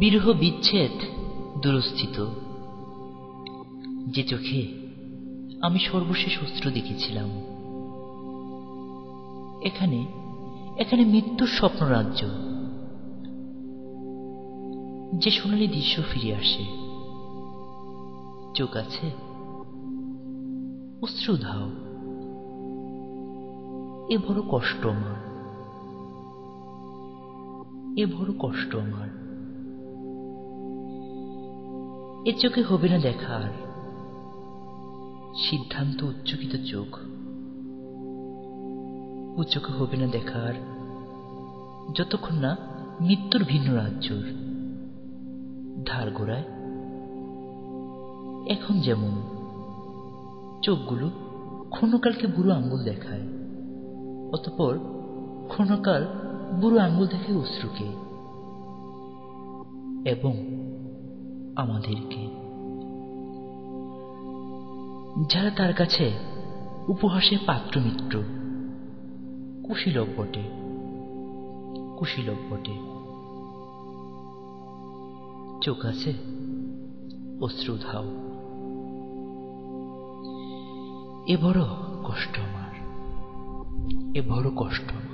বিরহ বিচ্ছেদ দুরস্থিত। যে চোখে আমি সর্বশেষ অস্ত্র দেখেছিলাম, এখানে এখানে মৃত্যুর স্বপ্ন রাজ্য। যে সোনালি দৃশ্য ফিরে আসে, চোখ আছে, অশ্রু ধাও। এ বড় কষ্ট আমার। এ বড় কষ্ট আমার। এ চোখে হবে না দেখা আর সিদ্ধান্ত উচ্চকিত চোখ। ও চোখে হবে না দেখা আর যতক্ষণ না মৃত্যুর ভিন্ন রাজ্যর। ধার গোড়ায় এখন যেমন চোখগুলো ক্ষণকালকে বুড়ো আঙ্গুল দেখায়, অতপর ক্ষণকাল বুড়ো আঙ্গুল দেখে অশ্রুকে। এবং আমাদেরকে। যারা তার কাছে উপহাসে পাত্র মিত্র কুশীলক বটে কুশীলক বটে। চোখ আছে, অশ্রু ধাও। এ বড় কষ্ট আমার, এ বড় কষ্ট